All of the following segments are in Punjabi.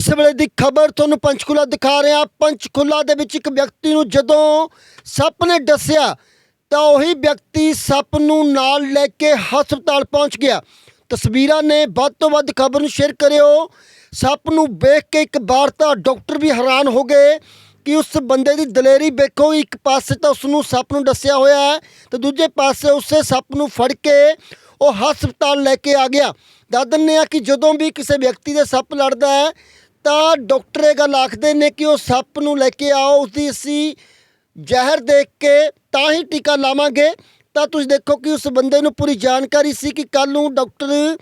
ਇਸ ਵੇਲੇ ਦੀ ਖਬਰ ਤੁਹਾਨੂੰ ਪੰਚਕੂਲਾ ਦਿਖਾ ਰਿਹਾ। ਪੰਚਕੂਲਾ ਦੇ ਵਿੱਚ ਇੱਕ ਵਿਅਕਤੀ ਨੂੰ ਜਦੋਂ ਸੱਪ ਨੇ ਡਸਿਆ, ਤਾਂ ਉਹੀ ਵਿਅਕਤੀ ਸੱਪ ਨੂੰ ਨਾਲ ਲੈ ਕੇ ਹਸਪਤਾਲ ਪਹੁੰਚ ਗਿਆ। ਤਸਵੀਰਾਂ ਨੇ ਵੱਧ ਤੋਂ ਵੱਧ ਖਬਰ ਨੂੰ ਸ਼ੇਅਰ ਕਰਿਓ। ਸੱਪ ਨੂੰ ਵੇਖ ਕੇ ਇੱਕ ਵਾਰ ਤਾਂ ਡਾਕਟਰ ਵੀ ਹੈਰਾਨ ਹੋ ਗਏ ਕਿ ਉਸ ਬੰਦੇ ਦੀ ਦਲੇਰੀ ਵੇਖੋ, ਇੱਕ ਪਾਸੇ ਤਾਂ ਉਸ ਨੂੰ ਸੱਪ ਨੂੰ ਦੱਸਿਆ ਹੋਇਆ ਹੈ, ਤੇ ਦੂਜੇ ਪਾਸੇ ਉਸੇ ਸੱਪ ਨੂੰ ਫੜ ਕੇ ਉਹ ਹਸਪਤਾਲ ਲੈ ਕੇ ਆ ਗਿਆ। ਦੱਸ ਦਿੰਦੇ ਆ ਕਿ ਜਦੋਂ ਵੀ ਕਿਸੇ ਵਿਅਕਤੀ ਦੇ ਸੱਪ ਲੜਦਾ ਹੈ ਤਾਂ ਡਾਕਟਰ ਇਹ ਗੱਲ ਆਖਦੇ ਨੇ ਕਿ ਉਹ ਸੱਪ ਨੂੰ ਲੈ ਕੇ ਆਓ, ਉਸਦੀ ਅਸੀਂ ਜ਼ਹਿਰ ਦੇਖ ਕੇ ਤਾਂ ਹੀ ਟੀਕਾ ਲਾਵਾਂਗੇ। ਤਾਂ ਤੁਸੀਂ ਦੇਖੋ ਕਿ ਉਸ ਬੰਦੇ ਨੂੰ ਪੂਰੀ ਜਾਣਕਾਰੀ ਸੀ ਕਿ ਕੱਲ ਨੂੰ ਡਾਕਟਰ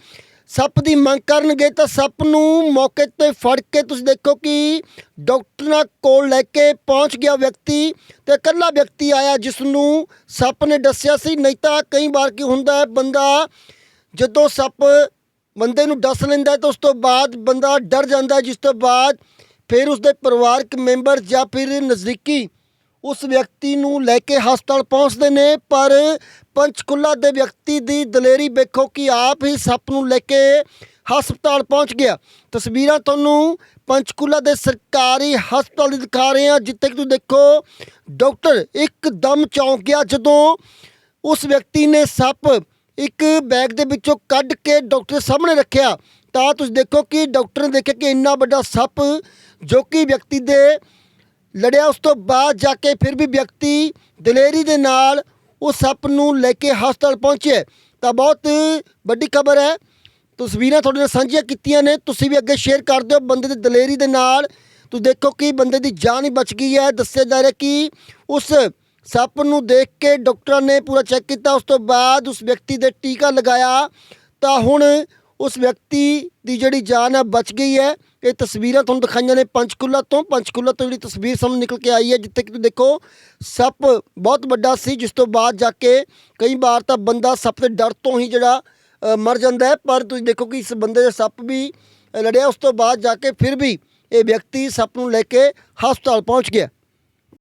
ਸੱਪ ਦੀ ਮੰਗ ਕਰਨਗੇ, ਤਾਂ ਸੱਪ ਨੂੰ ਮੌਕੇ ਤੇ ਫੜ ਕੇ ਤੁਸੀਂ ਦੇਖੋ ਕਿ ਡਾਕਟਰਾਂ ਕੋਲ ਲੈ ਕੇ ਪਹੁੰਚ ਗਿਆ ਵਿਅਕਤੀ ਤੇ ਇਕੱਲਾ ਵਿਅਕਤੀ ਆਇਆ ਜਿਸ ਨੂੰ ਸੱਪ ਨੇ ਦੱਸਿਆ ਸੀ। ਨਹੀਂ ਤਾਂ ਕਈ ਵਾਰ ਕੀ ਹੁੰਦਾ ਹੈ, ਬੰਦਾ ਜਦੋਂ ਸੱਪ ਬੰਦੇ ਨੂੰ ਦੱਸ ਲੈਂਦਾ ਹੈ ਤਾਂ ਉਸ ਤੋਂ ਬਾਅਦ ਬੰਦਾ ਡਰ ਜਾਂਦਾ ਜਿਸ ਤੋਂ ਬਾਅਦ ਫਿਰ ਉਸਦੇ ਪਰਿਵਾਰਕ ਮੈਂਬਰ ਜਾਂ ਫਿਰ ਨਜ਼ਦੀਕੀ ਉਸ ਵਿਅਕਤੀ ਨੂੰ ਲੈ ਕੇ ਹਸਪਤਾਲ ਪਹੁੰਚਦੇ ਨੇ। ਪਰ ਪੰਚਕੁਲਾ ਦੇ ਵਿਅਕਤੀ ਦੀ ਦਲੇਰੀ ਵੇਖੋ ਕਿ ਆਪ ਹੀ ਸੱਪ ਨੂੰ ਲੈ ਕੇ ਹਸਪਤਾਲ ਪਹੁੰਚ ਗਿਆ। ਤਸਵੀਰਾਂ ਤੁਹਾਨੂੰ ਪੰਚਕੁਲਾ ਦੇ ਸਰਕਾਰੀ ਹਸਪਤਾਲ ਦੀ ਦਿਖਾ ਰਹੇ ਹਾਂ, ਜਿੱਥੇ ਕਿ ਤੁਸੀਂ ਦੇਖੋ, ਡਾਕਟਰ ਇੱਕਦਮ ਚੌਂਕ ਗਿਆ ਜਦੋਂ ਉਸ ਵਿਅਕਤੀ ਨੇ ਸੱਪ ਇੱਕ ਬੈਗ ਦੇ ਵਿੱਚੋਂ ਕੱਢ ਕੇ ਡਾਕਟਰ ਸਾਹਮਣੇ ਰੱਖਿਆ, ਤਾਂ ਤੁਸੀਂ ਦੇਖੋ ਕਿ ਡਾਕਟਰ ਨੇ ਦੇਖਿਆ ਕਿ ਇੰਨਾ ਵੱਡਾ ਸੱਪ ਜੋ ਕਿ ਵਿਅਕਤੀ ਦੇ ਲੜਿਆ, ਉਸ ਤੋਂ ਬਾਅਦ ਜਾ ਕੇ ਫਿਰ ਵੀ ਵਿਅਕਤੀ ਦਲੇਰੀ ਦੇ ਨਾਲ ਉਸ ਸੱਪ ਨੂੰ ਲੈ ਕੇ ਹਸਪਤਾਲ ਪਹੁੰਚਿਆ ਤਾਂ ਬਹੁਤ ਵੱਡੀ ਖਬਰ ਹੈ। ਤਸਵੀਰਾਂ ਤੁਹਾਡੇ ਨਾਲ ਸਾਂਝੀਆਂ ਕੀਤੀਆਂ ਨੇ, ਤੁਸੀਂ ਵੀ ਅੱਗੇ ਸ਼ੇਅਰ ਕਰ ਦਿਓ। ਬੰਦੇ ਦੀ ਦਲੇਰੀ ਦੇ ਨਾਲ ਤੁਸੀਂ ਦੇਖੋ ਕਿ ਬੰਦੇ ਦੀ ਜਾਨ ਹੀ ਬਚ ਗਈ ਹੈ। ਦੱਸਿਆ ਜਾ ਰਿਹਾ ਕਿ ਉਸ ਸੱਪ ਨੂੰ ਦੇਖ ਕੇ ਡਾਕਟਰਾਂ ਨੇ ਪੂਰਾ ਚੈੱਕ ਕੀਤਾ। ਉਸ ਤੋਂ ਬਾਅਦ ਉਸ ਵਿਅਕਤੀ ਦੇ ਟੀਕਾ ਲਗਾਇਆ। ਤਾਂ ਹੁਣ ਉਸ ਵਿਅਕਤੀ ਦੀ ਜਿਹੜੀ ਜਾਨ ਹੈ ਬਚ ਗਈ ਹੈ। ਇਹ ਤਸਵੀਰਾਂ ਤੁਹਾਨੂੰ ਦਿਖਾਈਆਂ ਨੇ ਪੰਚਕੂਲਾ ਤੋਂ। ਪੰਚਕੂਲਾ ਤੋਂ ਜਿਹੜੀ ਤਸਵੀਰ ਸਾਹਮਣੇ ਨਿਕਲ ਕੇ ਆਈ ਹੈ, ਜਿੱਥੇ ਕਿ ਤੁਸੀਂ ਦੇਖੋ, ਸੱਪ ਬਹੁਤ ਵੱਡਾ ਸੀ, ਜਿਸ ਤੋਂ ਬਾਅਦ ਜਾ ਕੇ ਕਈ ਵਾਰ ਤਾਂ ਬੰਦਾ ਸੱਪ ਦੇ ਡਰ ਤੋਂ ਹੀ ਜਿਹੜਾ ਮਰ ਜਾਂਦਾ ਹੈ। ਪਰ ਤੁਸੀਂ ਦੇਖੋ ਕਿ ਇਸ ਬੰਦੇ ਦਾ ਸੱਪ ਵੀ ਲੜਿਆ। ਉਸ ਤੋਂ ਬਾਅਦ ਜਾ ਕੇ ਫਿਰ ਵੀ ਇਹ ਵਿਅਕਤੀ ਸੱਪ ਨੂੰ ਲੈ ਕੇ ਹਸਪਤਾਲ ਪਹੁੰਚ ਗਿਆ।